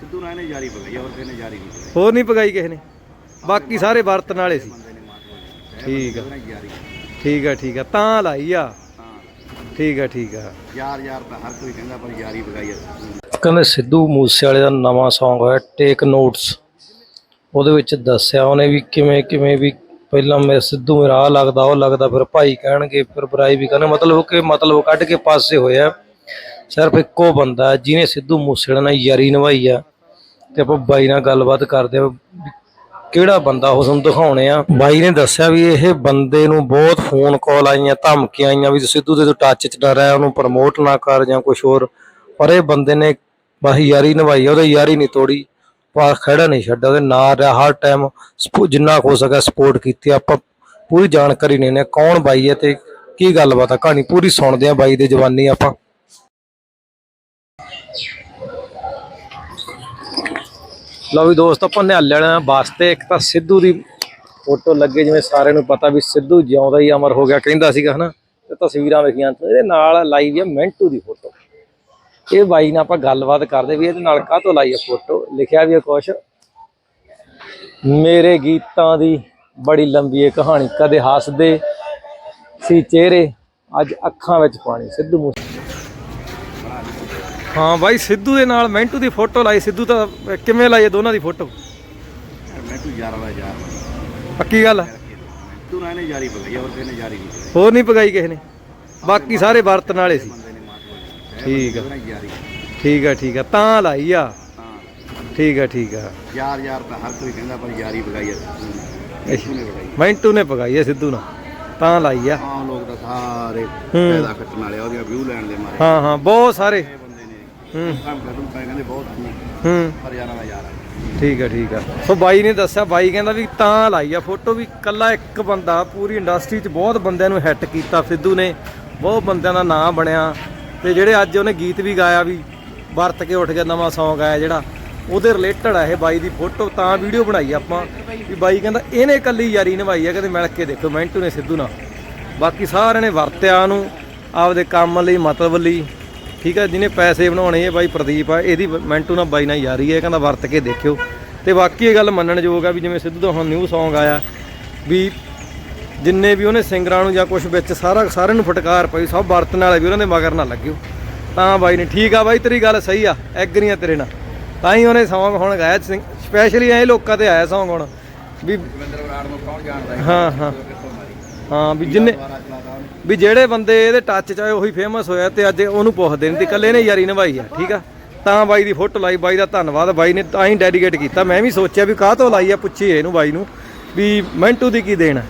ਸਿੱਧੂ ਨਾਲ ਇਹਨੇ ਜਾਰੀ ਪਗਾਈ ਹੋਰ ਕਿਸੇ ਨੇ ਜਾਰੀ ਨਹੀਂ ਪਗਾਈ ਹੋਰ ਨਹੀਂ ਪਗਾਈ ਕਿਸੇ ਨੇ। ਬਾਕੀ ਸਾਰੇ ਵਰਤਣ ਵਾਲੇ ਸੀ। ਬੰਦੇ ਨੇ ਮਾਰ ਹੋਈ ਠੀਕ ਆ। ਠੀਕ ਆ ਠੀਕ ਆ। ਤਾਂ ਲਾਈ ਆ। ਹਾਂ। ਠੀਕ ਆ ਠੀਕ ਆ। ਯਾਰ ਯਾਰ ਤਾਂ ਹਰ ਕੋਈ ਕਹਿੰਦਾ ਪਰ ਜਾਰੀ ਪਗਾਈ ਹੈ ਕਹਿੰਦੇ ਸਿੱਧੂ ਮੂਸੇ ਵਾਲੇ ਦਾ ਨਵਾਂ Song ਹੋਇਆ ਟੇਕ ਨੋਟਸ ਉਹਦੇ ਵਿੱਚ ਦੱਸਿਆ ਉਹਨੇ ਵੀ ਕਿਵੇਂ ਕਿਵੇਂ ਵੀ ਪਹਿਲਾਂ ਮੇਰੇ ਸਿੱਧੂ ਮੇਰਾ ਲੱਗਦਾ ਉਹ ਲੱਗਦਾ ਫਿਰ ਭਾਈ ਕਹਿਣਗੇ ਫਿਰ ਬੁਰਾਈ ਵੀ ਕਰਨਗੇ ਮਤਲਬ ਕਿ ਮਤਲਬ ਕੱਢ ਕੇ ਪਾਸੇ ਹੋਇਆ। ਸਿਰਫ ਇੱਕੋ ਬੰਦਾ ਹੈ ਜਿਹਨੇ ਸਿੱਧੂ ਮੂਸੇ ਵਾਲੇ ਨਾਲ ਯਾਰੀ ਨਿਭਾਈ ਆ। ਤੇ ਆਪਾਂ ਬਾਈ ਨਾਲ ਗੱਲਬਾਤ ਕਰਦੇ ਆ ਕਿਹੜਾ ਬੰਦਾ ਉਹ ਦਿਖਾਉਣੇ ਆ। ਬਾਈ ਨੇ ਦੱਸਿਆ ਵੀ ਇਹ ਬੰਦੇ ਨੂੰ ਬਹੁਤ ਫੋਨ ਕਾਲ ਆਈਆਂ ਧਮਕੀਆਂ ਆਈਆਂ ਵੀ ਸਿੱਧੂ ਦੇ ਤੋਂ ਟੱਚ ਚ ਨਾ ਰਹਿ ਉਹਨੂੰ ਪ੍ਰਮੋਟ ਨਾ ਕਰ ਜਾਂ ਕੁਝ ਹੋਰ। ਪਰ ਇਹ ਬੰਦੇ ਨੇ ਬਸ ਯਾਰੀ ਨਿਭਾਈ ਆ, ਯਾਰੀ ਨਹੀਂ ਤੋੜੀ ਪਰ ਖੜਾ ਨਹੀਂ ਛੱਡਿਆ ਉਹਦੇ ਨਾਲ ਰਿਹਾ ਹਰ ਟਾਈਮ ਜਿੰਨਾ ਕੁ ਹੋ ਸਕਿਆ ਸਪੋਰਟ ਕੀਤੀ ਆਪਾਂ ਪੂਰੀ ਜਾਣਕਾਰੀ ਲੈਣੇ ਕੌਣ ਬਾਈ ਹੈ ਤੇ ਕੀ ਗੱਲਬਾਤ ਆ ਕਹਾਣੀ ਪੂਰੀ ਸੁਣਦੇ ਆ ਬਾਈ ਦੇ ਜਵਾਨੀ ਆਪਾਂ। ਲਓ ਵੀ ਦੋਸਤੋ, ਆਪਾਂ ਨਿਹਾਲੇ ਵਾਸਤੇ ਇੱਕ ਤਾਂ ਸਿੱਧੂ ਦੀ ਫੋਟੋ ਲੱਗੇ, ਜਿਵੇਂ ਸਾਰਿਆਂ ਨੂੰ ਪਤਾ ਵੀ ਸਿੱਧੂ ਜਿਉਂਦਾ ਹੀ ਅਮਰ ਹੋ ਗਿਆ ਕਹਿੰਦਾ ਸੀਗਾ, ਹਨਾ? ਤੇ ਤਸਵੀਰਾਂ ਵੇਖੀਆਂ ਇਹਦੇ ਨਾਲ ਲਾਈ ਵੀ ਆ ਮਿੰਟੂ ਦੀ ਫੋਟੋ। ਇਹ ਬਾਈ ਨਾਲ ਆਪਾਂ ਗੱਲਬਾਤ ਕਰਦੇ ਵੀ ਇਹਦੇ ਨਾਲ ਕਾਹਤੋਂ ਲਾਈ ਆ ਫੋਟੋ? ਲਿਖਿਆ ਵੀ ਆ ਕੁਛ, ਮੇਰੇ ਗੀਤਾਂ ਦੀ ਬੜੀ ਲੰਬੀ ਹੈ ਕਹਾਣੀ ਕਦੇ ਹੱਸਦੇ ਸੀ ਚਿਹਰੇ, ਅੱਜ ਅੱਖਾਂ ਵਿੱਚ ਪਾਣੀ। ਸਿੱਧੂ ਮੂਸੇ ਹਾਂ ਬਾਈ ਸਿੱਧੂ ਦੇ ਨਾਲ ਮਿੰਟੂ ਦੀ ਫੋਟੋ ਲਾਈ। ਸਿੱਧੂ ਤਾਂ ਕਿਵੇਂ ਲਾਈ ਇਹ ਦੋਨਾਂ ਦੀ ਫੋਟੋ? ਯਾਰ ਯਾਰ ਪੱਕੀ ਗੱਲ ਨਾਲ ਪਗਾਈ ਹੋਰ ਕਿਸੇ ਨੇ ਨਹੀਂ ਪਗਾਈ ਹੋਰ ਨਹੀਂ ਪਗਾਈ ਕਿਸੇ ਨੇ? ਬਾਕੀ ਸਾਰੇ ਵਰਤਣ ਵਾਲੇ ਸੀ। ਬੰਦੇ ਨੇ ਮਾਰ ਹੋਈ ਠੀਕ ਆ। ਠੀਕ ਆ ਠੀਕ ਆ। ਤਾਂ ਲਾਈ ਆ? ਹਾਂ। ਠੀਕ ਆ ਠੀਕ ਆ। ਯਾਰ ਯਾਰ ਤਾਂ ਹਰ ਕੋਈ ਕਹਿੰਦਾ ਪਰ ਜਾਰੀ ਪਗਾਈ ਹੈ ਮਿੰਟੂ ਨੇ ਪਗਾਈ ਆ ਸਿੱਧੂ ਨਾਲ। ਤਾਂ ਲਾਈ ਆ। ਆਮ ਲੋਕ ਤਾਂ ਸਾਰੇ ਫਾਇਦਾ ਖੱਟਣ ਵਾਲੇ ਆ, ਉਹਦੀਆਂ ਵਿਊ ਲੈਣ ਦੇ ਮਾਰੇ। ਹਾਂ ਹਾਂ ਬਹੁਤ ਸਾਰੇ। ਇਹ ਬੰਦੇ ਨੇ। ਹੂੰ। ਕੰਮ ਕਰੂ ਪੈ ਕਹਿੰਦੇ ਬਹੁਤ ਹੂੰ। ਪਰ ਯਾਰਾਂ ਦਾ ਯਾਰ ਆ। ਠੀਕ ਆ ਠੀਕ ਆ। ਸੋ ਬਾਈ ਨੇ ਦੱਸਿਆ ਬਾਈ ਕਹਿੰਦਾ ਵੀ ਤਾਂ ਲਾਈ ਆ। ਫੋਟੋ ਵੀ ਕੱਲਾ ਇੱਕ ਬੰਦਾ ਪੂਰੀ ਇੰਡਸਟਰੀ 'ਚ ਬਹੁਤ ਬੰਦਿਆਂ ਨੂੰ ਹਿੱਟ ਕੀਤਾ ਸਿੱਧੂ ਨੇ। ਬਹੁਤ ਬੰਦਿਆਂ ਦਾ ਨਾਮ ਬਣਿਆ। ਤੇ ਜਿਹੜੇ ਅੱਜ ਉਹਨੇ ਗੀਤ ਵੀ ਗਾਇਆ ਵੀ ਵਰਤ ਕੇ ਉੱਠ ਗਿਆ ਨਵਾਂ Song ਆਇਆ ਜਿਹੜਾ। ਉਹਦੇ ਰਿਲੇਟਡ ਆ ਇਹ ਬਾਈ ਦੀ ਫੋਟੋ ਤਾਂ ਵੀਡੀਓ ਬਣਾਈ ਆਪਾਂ ਵੀ ਬਾਈ ਕਹਿੰਦਾ, ਇਹਨੇ ਇਕੱਲੀ ਯਾਰੀ ਨਿਭਾਈ ਆ ਕਦੇ ਮਿਲ ਕੇ ਦੇਖੋ, ਮਿੰਟੂ ਨੇ ਸਿੱਧੂ ਨਾਲ। ਬਾਕੀ ਸਾਰਿਆਂ ਨੇ ਵਰਤਿਆ ਨੂੰ ਆਪਦੇ ਕੰਮ ਲਈ, ਮਤਲਬ ਲਈ, ਠੀਕ ਆ, ਜਿਹਨੇ ਪੈਸੇ ਬਣਾਉਣੇ ਇਹ ਬਾਈ ਪ੍ਰਦੀਪ ਆ, ਇਹਦੀ ਮਿੰਟੂ ਨਾਲ ਬਾਈ ਨਾਲ ਯਾਰੀ ਹੈ ਇਹ ਕਹਿੰਦਾ ਵਰਤ ਕੇ ਦੇਖਿਓ। ਤੇ ਬਾਕੀ ਇਹ ਗੱਲ ਮੰਨਣਯੋਗ ਆ ਵੀ ਜਿਵੇਂ ਸਿੱਧੂ ਦਾ ਹੁਣ ਨਿਊ Song ਆਇਆ, ਵੀ ਜਿੰਨੇ ਵੀ ਉਹਨੇ ਸਿੰਗਰਾਂ ਨੂੰ ਜਾਂ ਕੁਝ ਵਿੱਚ ਸਾਰਾ ਸਾਰਿਆਂ ਨੂੰ ਫਟਕਾਰ ਪਈ, ਸਭ ਵਰਤਣ ਵਾਲੇ ਵੀ ਉਹਨਾਂ ਦੇ ਮਗਰ ਨਾ ਲੱਗਿਓ। ਤਾਂ ਬਾਈ ਨੇ, ਠੀਕ ਆ ਬਾਈ, ਤੇਰੀ ਗੱਲ ਸਹੀ ਆ, ਐਗਰੀਆਂ ਤੇਰੇ ਨਾਲ। ਤਾਂ ਹੀ ਉਹਨੇ Song ਹੁਣ ਗਾਇਆ ਸਪੈਸ਼ਲੀ ਐ ਲੋਕਾਂ ਤੇ ਆਇਆ Song ਹੁਣ। ਵੀ ਰਵਿੰਦਰ ਬਰਾੜ ਨੂੰ ਕੌਣ ਜਾਣਦਾ ਹੈ? ਹਾਂ ਹਾਂ। ਵੀ ਜਿੰਨੇ ਵੀ ਜਿਹੜੇ ਬੰਦੇ ਇਹਦੇ ਟੱਚ 'ਚ ਆਏ ਉਹੀ ਫੇਮਸ ਹੋਇਆ ਤੇ ਅੱਜ ਉਹਨੂੰ ਪੁੱਛਦੇ ਨੇ ਤੇ ਇਕੱਲੇ ਨੇ ਯਾਰੀ ਨਿਭਾਈ ਆ ਠੀਕ ਆ? ਤਾਂ ਬਾਈ ਦੀ ਫੋਟੋ ਲਾਈ ਬਾਈ ਦਾ ਧੰਨਵਾਦ ਬਾਈ ਨੇ ਤਾਂ ਹੀ ਡੈਡੀਕੇਟ ਕੀਤਾ। ਮੈਂ ਵੀ ਸੋਚਿਆ ਵੀ ਕਾਹ ਤੋਂ ਲਾਈ ਆ ਪੁੱਛੀ ਇਹਨੂੰ ਬਾਈ ਨੂੰ। ਵੀ ਮਿੰਟੂ ਦੀ ਕੀ ਦੇਣ